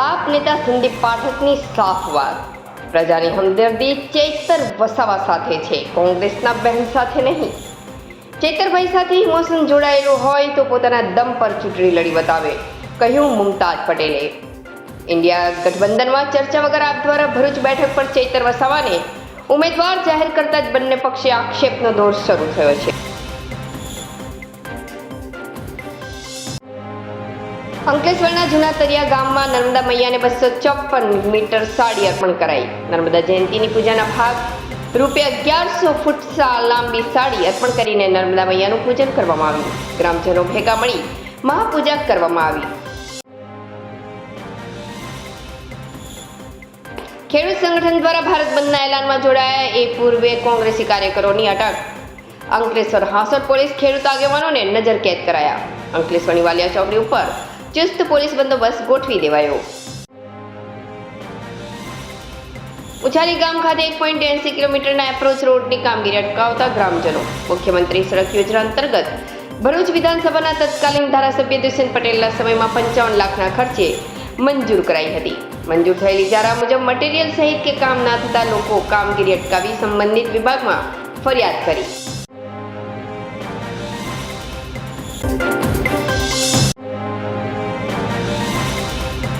નેતા સંદીપ પાઠકની સાફ વાત. પ્રજાની હમદર્દી ચેતર વસાવા સાથે છે. કોંગ્રેસના બહેન સાથે નહીં. ચેતરભાઈ સાથે ઇમોશન જોડાયેલું હોય તો પોતાના દમ પર ચૂંટણી લડી બતાવે. કહ્યું મુમતાજ પટેલે. ઇન્ડિયા ગઠબંધનમાં ચર્ચા વગર આપ દ્વારા ભરૂચ બેઠક પર ચૈતર વસાવાને ઉમેદવાર જાહેર કરતા જ બંને પક્ષે આક્ષેપનો દોર શરૂ થયો છે. અંકલેશ્વરના જૂના તરિયા ગામમાં નર્મદા મૈયાને બસો ચોપન મીટર સાડી અર્પણ કરાઈ. નર્મદા જયંતિની પૂજાના ભાગ રૂપે અગિયારસો ફૂટ સા- લાંબી સાડી અર્પણ કરીને નર્મદા મૈયાનું પૂજન કરવામાં આવ્યું. ગ્રામજનો ભેગા મળી મહાપૂજા કરવામાં આવી. ખેડૂત સંગઠન દ્વારા ભારત બંધના એલાનમાં જોડાયા એ પૂર્વે કોંગ્રેસી કાર્યકરોની અટક. અંકલેશ્વર હાંસોટ પોલીસ ખેડૂત આગેવાનોને નજર કેદ કરાયા. અંકલેશ્વરની વાલિયા ચોકડી ઉપર ચુસ્ત પોલીસ બંદોબસ્ત ગોઠવી દેવાયો. ઉછાલી ગામ ખાતે એક પોઈન્ટ એંસી કિલોમીટરના એપ્રોચ રોડની કામગીરી અટકાવતા ગ્રામજનો. મુખ્યમંત્રી સડક યોજના અંતર્ગત ભરૂચ વિધાનસભાના તત્કાલીન ધારાસભ્ય દુષ્યંત પટેલના સમયમાં પંચાવન લાખના ખર્ચે મંજૂર કરાઈ હતી. મંજૂર થયેલી જારા મુજબ મટીરીયલ સહિત કે કામ ના થતા લોકો કામગીરી અટકાવી સંબંધિત વિભાગમાં ફરિયાદ કરી.